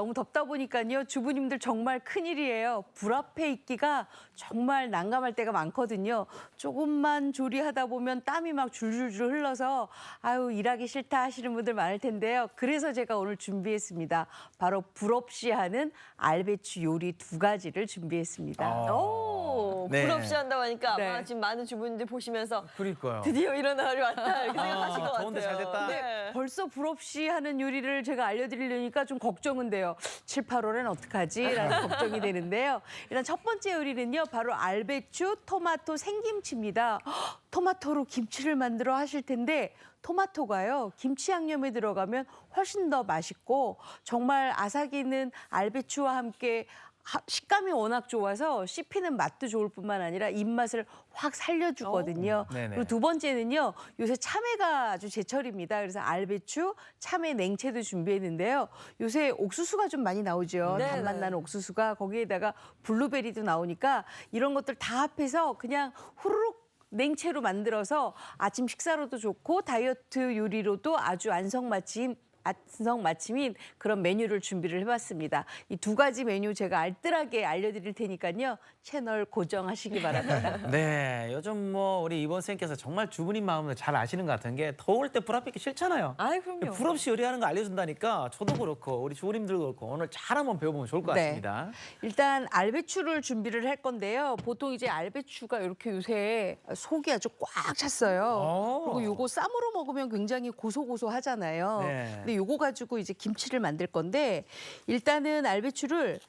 너무 덥다 보니까요. 주부님들 정말 큰일이에요. 불 앞에 있기가 정말 난감할 때가 많거든요. 조금만 조리하다 보면 땀이 막 줄줄줄 흘러서 아유 일하기 싫다 하시는 분들 많을 텐데요. 그래서 제가 오늘 준비했습니다. 바로 불 없이 하는 알배추 요리 두 가지를 준비했습니다. 아. 오, 네. 불 없이 한다고 하니까 아마 네. 지금 많은 주부님들 보시면서 그러니까요. 드디어 이런 날이 왔다 이렇게 아, 생각하실 것 같아요. 더운데 잘 됐다. 네. 벌써 불 없이 하는 요리를 제가 알려드리려니까 좀 걱정은 돼요. 7, 8월엔 어떡하지? 라는 걱정이 되는데요. 일단 첫 번째 요리는요. 바로 알배추, 토마토, 생김치입니다. 헉, 토마토로 김치를 만들어 하실 텐데 토마토가요. 김치 양념에 들어가면 훨씬 더 맛있고 정말 아삭이는 알배추와 함께 하- 식감이 워낙 좋아서 씹히는 맛도 좋을 뿐만 아니라 입맛을 확 살려주거든요. 그리고 두 번째는요. 요새 참외가 아주 제철입니다. 그래서 알배추, 참외 냉채도 준비했는데요. 요새 옥수수가 좀 많이 나오죠. 네네. 단맛 나는 옥수수가 거기에다가 블루베리도 나오니까 이런 것들 다 합해서 그냥 후루룩 냉채로 만들어서 아침 식사로도 좋고 다이어트 요리로도 아주 안성맞춤 안성맞춤인 그런 메뉴를 준비를 해봤습니다. 이 두 가지 메뉴 제가 알뜰하게 알려드릴 테니까요. 채널 고정하시기 바랍니다. 네, 요즘 뭐 우리 이번 선생님께서 정말 주부님 마음을 잘 아시는 것 같은 게 더울 때 불 앞에 있기 싫잖아요. 아이 그럼요. 불 없이 요리하는 거 알려준다니까 저도 그렇고 우리 주부님들도 그렇고 오늘 잘 한번 배워보면 좋을 것 네. 같습니다. 일단 알배추를 준비를 할 건데요. 보통 이제 알배추가 이렇게 요새 속이 아주 꽉 찼어요. 오. 그리고 요거 쌈으로 먹으면 굉장히 고소고소하잖아요. 네. 근데 요거 가지고 이제 김치를 만들 건데 일단은 알배추를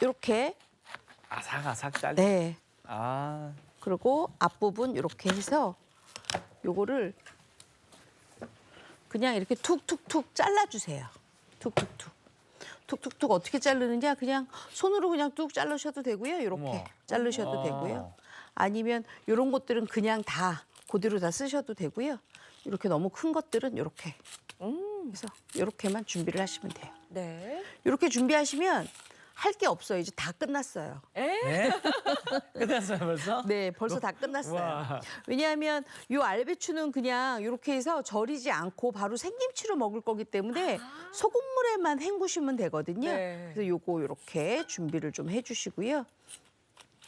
이렇게 아삭아삭 잘. 네. 아, 그리고 앞부분 이렇게 해서 요거를 그냥 이렇게 툭툭툭 잘라주세요. 툭툭툭. 툭툭툭 어떻게 자르느냐 그냥 손으로 그냥 뚝 자르셔도 되고요. 이렇게. 자르셔도 어. 되고요. 아니면 이런 것들은 그냥 다 그대로 다 쓰셔도 되고요. 이렇게 너무 큰 것들은 이렇게 음, 해서 이렇게만 준비를 하시면 돼요. 네. 이렇게 준비하시면 할 게 없어요. 이제 다 끝났어요. 에? 네? 끝났어요 벌써? 네, 벌써 다 끝났어요. 와. 왜냐하면 이 알배추는 그냥 이렇게 해서 절이지 않고 바로 생김치로 먹을 거기 때문에 소금물에만 헹구시면 되거든요. 네. 그래서 요거 이렇게 준비를 좀 해주시고요.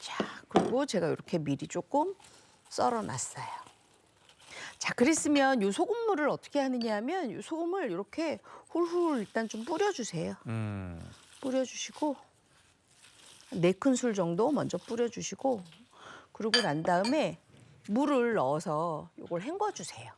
자, 그리고 제가 이렇게 미리 조금 썰어놨어요. 자, 그랬으면 요 소금물을 어떻게 하느냐 하면 요 소금을 이렇게 훌훌 일단 좀 뿌려주세요. 음, 뿌려주시고 네 큰술 정도 먼저 뿌려주시고 그러고 난 다음에 물을 넣어서 이걸 헹궈주세요.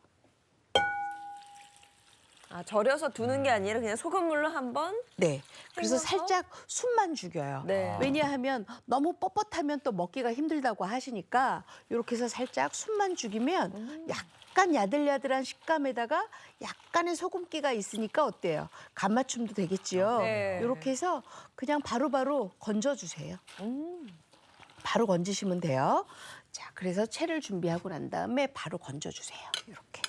아 절여서 두는 게 아니라 그냥 소금물로 한번. 네. 그래서? 살짝 숨만 죽여요. 네. 왜냐하면 너무 뻣뻣하면 또 먹기가 힘들다고 하시니까 이렇게 해서 살짝 숨만 죽이면 음. 약간 야들야들한 식감에다가 약간의 소금기가 있으니까 어때요? 간맞춤도 되겠지요. 네. 이렇게 해서 그냥 바로바로 건져주세요. 음. 바로 건지시면 돼요. 자, 그래서 채를 준비하고 난 다음에 바로 건져주세요. 이렇게.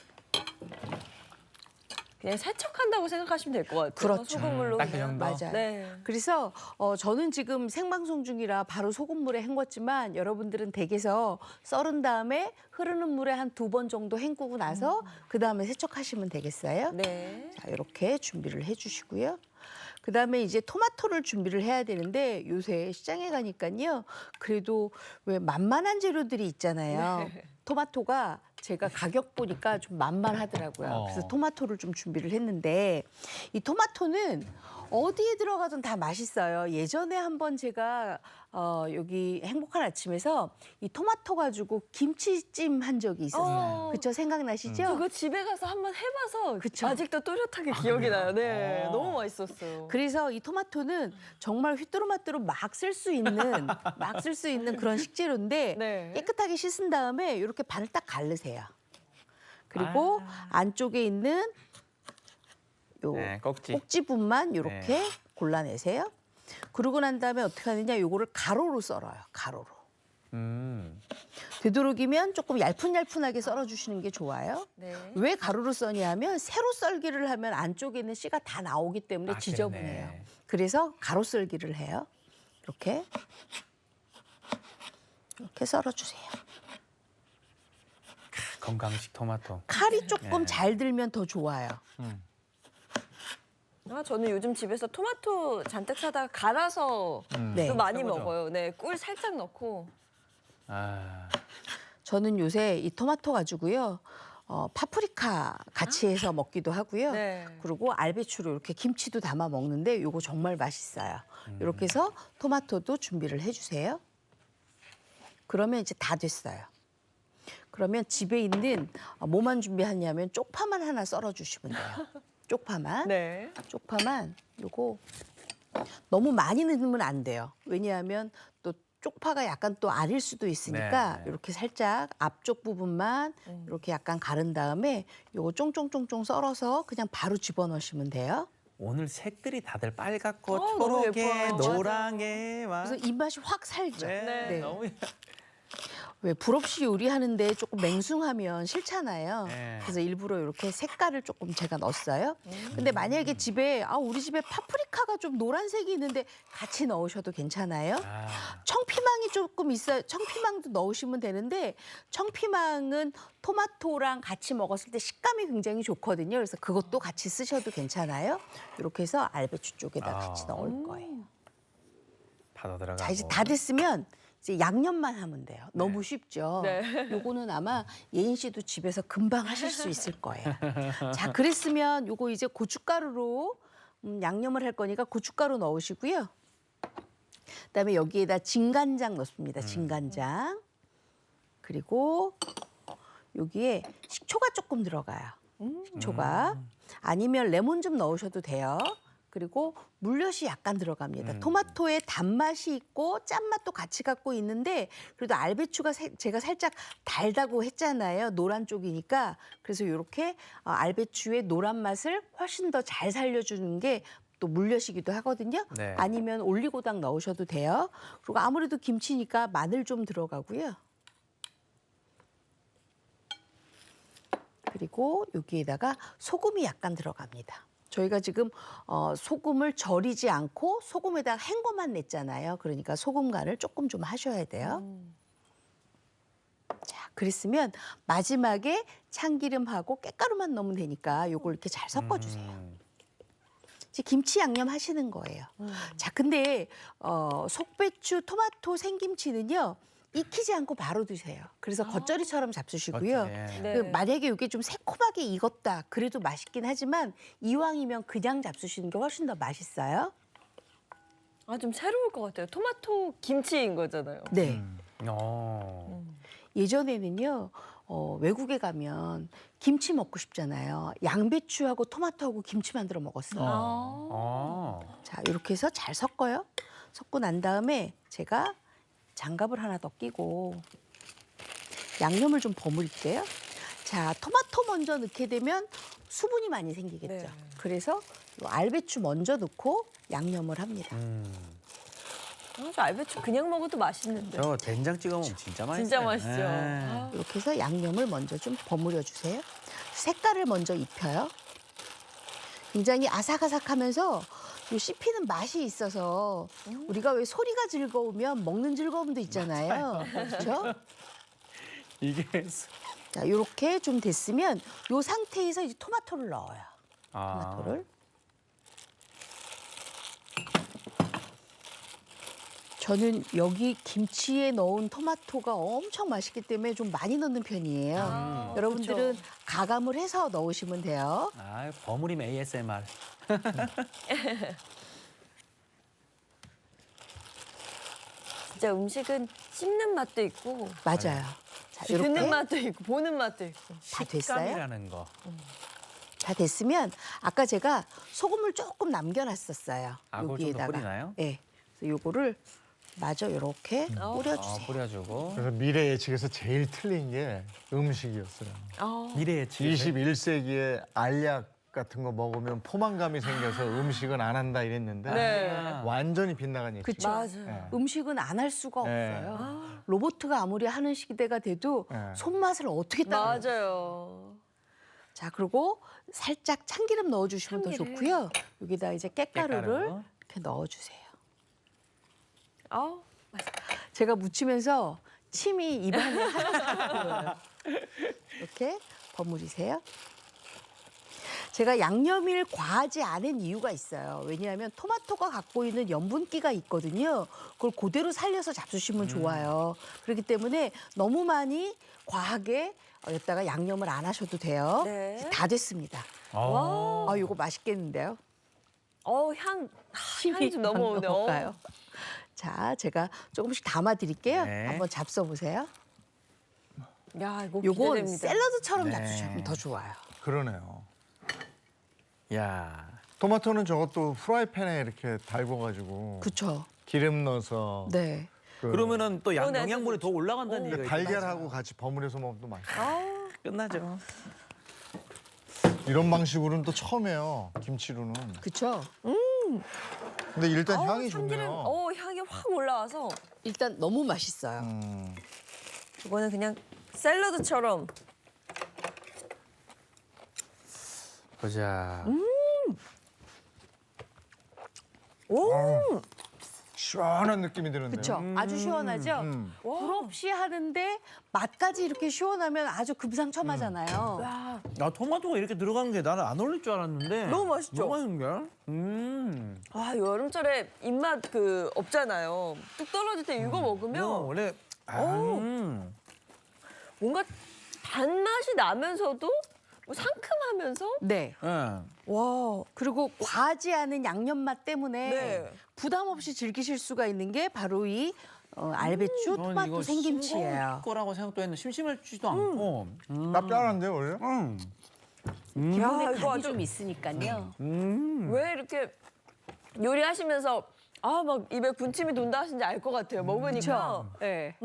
그냥 세척한다고 생각하시면 될 것 같아요. 그렇죠. 소금물로 딱그 그냥. 정도? 맞아요. 네. 그래서 어, 저는 지금 생방송 중이라 바로 소금물에 헹궜지만 여러분들은 댁에서 썰은 다음에 흐르는 물에 한 두 번 정도 헹구고 나서 그 다음에 세척하시면 되겠어요. 네. 자, 이렇게 준비를 해주시고요. 그 다음에 이제 토마토를 준비를 해야 되는데 요새 시장에 가니까요. 그래도 왜 만만한 재료들이 있잖아요. 네. 토마토가 제가 가격 보니까 좀 만만하더라고요. 어. 그래서 토마토를 좀 준비를 했는데 이 토마토는 어디에 들어가든 다 맛있어요. 예전에 한번 제가 어, 여기 행복한 아침에서 이 토마토 가지고 김치찜 한 적이 있었어요. 어. 그쵸? 생각나시죠? 저 그거 집에 가서 한번 해봐서 그쵸. 아직도 또렷하게 기억이 나요. 네, 어. 너무 맛있었어요. 그래서 이 토마토는 정말 휘뚜루마뚜루 막 쓸 수 있는 막 쓸 수 있는 그런 식재료인데 네. 깨끗하게 씻은 다음에 이렇게 반을 딱 갈르세요. 그리고 아. 안쪽에 있는 요 네, 꼭지. 꼭지분만 이렇게 네. 골라내세요. 그러고 난 다음에 어떻게 하느냐 요거를 가로로 썰어요. 가로로. 음, 되도록이면 조금 얄푼얄푼하게 썰어주시는 게 좋아요. 네. 왜 가로로 써냐 하면 세로 썰기를 하면 안쪽에 있는 씨가 다 나오기 때문에 아, 지저분해요. 그러네. 그래서 가로 썰기를 해요. 이렇게 이렇게 썰어주세요. 건강식 토마토. 칼이 조금 네. 잘 들면 더 좋아요. 음. 아, 저는 요즘 집에서 토마토 잔뜩 사다가 갈아서 네. 또 많이 최고죠. 먹어요. 네, 꿀 살짝 넣고. 아, 저는 요새 이 토마토 가지고요. 어, 파프리카 같이 해서 먹기도 하고요. 네. 그리고 알배추로 이렇게 김치도 담아 먹는데 요거 정말 맛있어요. 이렇게 해서 토마토도 준비를 해주세요. 그러면 이제 다 됐어요. 그러면 집에 있는 어, 뭐만 준비하냐면 쪽파만 하나 썰어 주시면 돼요. 쪽파만. 네. 쪽파만 요거 너무 많이 넣으면 안 돼요. 왜냐하면 또 쪽파가 약간 또 아릴 수도 있으니까 네, 네. 이렇게 살짝 앞쪽 부분만 음. 이렇게 약간 가른 다음에 요거 쫑쫑쫑쫑 썰어서 그냥 바로 집어넣으시면 돼요. 오늘 색들이 다들 빨갛고 어, 너무 초록에. 노랑에 막. 그래서 입맛이 확 살죠. 네, 네. 너무 왜 불없이 요리하는데 조금 맹숭하면 싫잖아요. 네. 그래서 일부러 이렇게 색깔을 조금 제가 넣었어요. 음. 근데 만약에 집에 아 우리 집에 파프리카가 좀 노란색이 있는데 같이 넣으셔도 괜찮아요. 아, 청피망이 조금 있어요. 청피망도 넣으시면 되는데 청피망은 토마토랑 같이 먹었을 때 식감이 굉장히 좋거든요. 그래서 그것도 같이 쓰셔도 괜찮아요. 이렇게 해서 알배추 쪽에다 같이 아. 넣을 거예요. 파도 들어가고. 자 이제 다 됐으면 이제 양념만 하면 돼요. 너무 쉽죠. 네. 요거는 아마 예인 씨도 집에서 금방 하실 수 있을 거예요. 자 그랬으면 요거 이제 고춧가루로 음, 양념을 할 거니까 고춧가루 넣으시고요. 그다음에 여기에다 진간장 넣습니다. 진간장. 그리고 여기에 식초가 조금 들어가요. 식초가 아니면 레몬 좀 넣으셔도 돼요. 그리고 물엿이 약간 들어갑니다. 음. 토마토의 단맛이 있고 짠맛도 같이 갖고 있는데 그래도 알배추가 세- 제가 살짝 달다고 했잖아요. 노란 쪽이니까 그래서 이렇게 어, 알배추의 노란 맛을 훨씬 더 잘 살려주는 게또 물엿이기도 하거든요. 네. 아니면 올리고당 넣으셔도 돼요. 그리고 아무래도 김치니까 마늘 좀 들어가고요. 그리고 여기에다가 소금이 약간 들어갑니다. 저희가 지금 어, 소금을 절이지 않고 소금에다 헹궈만 냈잖아요. 그러니까 소금 간을 조금 좀 하셔야 돼요. 음. 자, 그랬으면 마지막에 참기름하고 깻가루만 넣으면 되니까 요걸 이렇게 잘 섞어주세요. 음, 이제 김치 양념 하시는 거예요. 음. 자, 근데 어, 속배추, 토마토, 생김치는요 익히지 않고 바로 드세요. 그래서 겉절이처럼 잡수시고요. 네. 네. 그 만약에 이게 좀 새콤하게 익었다 그래도 맛있긴 하지만 이왕이면 그냥 잡수시는 게 훨씬 더 맛있어요. 아, 좀 새로울 것 같아요. 토마토 김치인 거잖아요. 네. 음. 어. 음. 예전에는요 어, 외국에 가면 김치 먹고 싶잖아요. 양배추하고 토마토하고 김치 만들어 먹었어요. 아. 어. 자 이렇게 해서 잘 섞어요. 섞고 난 다음에 제가 장갑을 하나 더 끼고 양념을 좀 버무릴게요. 자 토마토 먼저 넣게 되면 수분이 많이 생기겠죠. 네. 그래서 요 알배추 먼저 넣고 양념을 합니다. 음. 아, 저 알배추 그냥 먹어도 맛있는데. 저 된장 찍어 먹으면 진짜 맛있어요. 진짜 맛있죠. 네. 아. 이렇게 해서 양념을 먼저 좀 버무려 주세요. 색깔을 먼저 입혀요. 굉장히 아삭아삭하면서 요 씹히는 맛이 있어서 우리가 왜 소리가 즐거우면 먹는 즐거움도 있잖아요. 그렇죠? 이게 자, 이렇게 좀 됐으면 요 상태에서 이제 토마토를 넣어요. 아. 토마토를. 저는 여기 김치에 넣은 토마토가 엄청 맛있기 때문에 좀 많이 넣는 편이에요. 아, 여러분들은 그쵸. 가감을 해서 넣으시면 돼요. 아, 버무림 ASMR. 진짜 음식은 씹는 맛도 있고 맞아요. 자, 듣는 이렇게 맛도 있고 보는 맛도 있고. 다 됐어요? 식감이라는 거. 다 됐으면 아까 제가 소금을 조금 남겨놨었어요. 아, 그걸 좀더 뿌리나요? 네. 그래서 요거를 마저 이렇게 어. 아, 뿌려주세요. 뿌려주고. 그래서 미래 예측에서 제일 틀린 게 음식이었어요. 아. 미래의 치. 21세기에 알약 같은 거 먹으면 포만감이 생겨서 음식은 안 한다 이랬는데 네. 완전히 빗나간 예측. 그쵸. 맞아요. 네. 음식은 안 할 수가 네. 없어요. 아, 로보트가 아무리 하는 시대가 돼도 네. 손맛을 어떻게 따라? 맞아요. 자 그리고 살짝 참기름 넣어주시면 더 참기름. 좋고요. 여기다 이제 깻가루를 깻가루. 이렇게 넣어주세요. 아, 제가 묻히면서 침이 입안에 하나씩 보여요. 이렇게 버무리세요. 제가 양념을 과하지 않은 이유가 있어요. 왜냐하면 토마토가 갖고 있는 염분기가 있거든요. 그걸 그대로 살려서 잡수시면 좋아요. 그렇기 때문에 너무 많이 과하게 어, 여기다가 양념을 안 하셔도 돼요. 네. 다 됐습니다. 어. 아, 이거 맛있겠는데요? 어, 향, 힘이 향이 좀 넘어오네요. 넘어갈까요? 자, 제가 조금씩 담아 드릴게요. 네. 한번 잡숴 보세요. 야, 이거 요건 기대됩니다. 샐러드처럼 네. 잡수시면 더 좋아요. 그러네요. 야. 토마토는 저것도 프라이팬에 이렇게 달궈가지고 그렇죠. 기름 넣어서 네. 그 그러면은 또 양, 어, 네, 영양분이 더 올라간다는 얘기가 있죠. 달걀하고 같이 버무려서 먹으면 또 맛있어. 아, 끝나죠. 이런 방식으로는 또 처음이에요. 김치로는. 그렇죠. 근데 일단 어우, 향이 참기름, 좋네요. 어, 향이 확 올라와서 일단 너무 맛있어요. 음. 이거는 그냥 샐러드처럼 보자. 오, 시원한 느낌이 드는데요. 그렇죠. 아주 시원하죠. 음. 불 없이 하는데 맛까지 이렇게 시원하면 아주 금상첨화잖아요. 야, 야 토마토가 이렇게 들어간 게 나는 안 어울릴 줄 알았는데 너무 맛있죠? 너무 맛있는 게. 음. 아 여름철에 입맛 그 없잖아요. 뚝 떨어질 때 이거 먹으면 이거 원래 아, 오. 음. 뭔가 단맛이 나면서도 뭐 상큼하면서 네. 예. 와, 그리고 과하지 않은 양념 맛 때문에 네. 부담 없이 즐기실 수가 있는 게 바로 이 어, 알배추 저는 토마토 이거 생김치예요. 싱거울 거라고 생각도 했는데 심심하지도 않고. 음. 짭짤한데 원래? 음. 기본에 야, 이거 간이 아주- 좀 있으니까요. 음. 왜 이렇게 요리하시면서 아 막 입에 군침이 돈다 하신지 알 것 같아요. 먹으니까. 그렇죠. 네.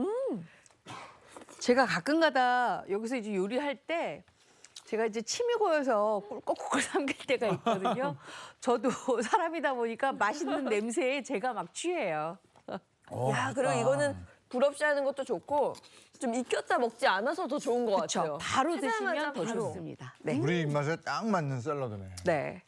제가 가끔가다 여기서 이제 요리할 때 제가 이제 침이 고여서 꿀꺽꿀꺽 삼킬 때가 있거든요. 저도 사람이다 보니까 맛있는 냄새에 제가 막 취해요. 어, 야, 그리고 맞다. 이거는 불 없이 하는 것도 좋고 좀 익혔다 먹지 않아서 더 좋은 것 그렇죠. 같아요. 바로 드시면 더 바로. 좋습니다. 네. 우리 입맛에 딱 맞는 샐러드네. 네.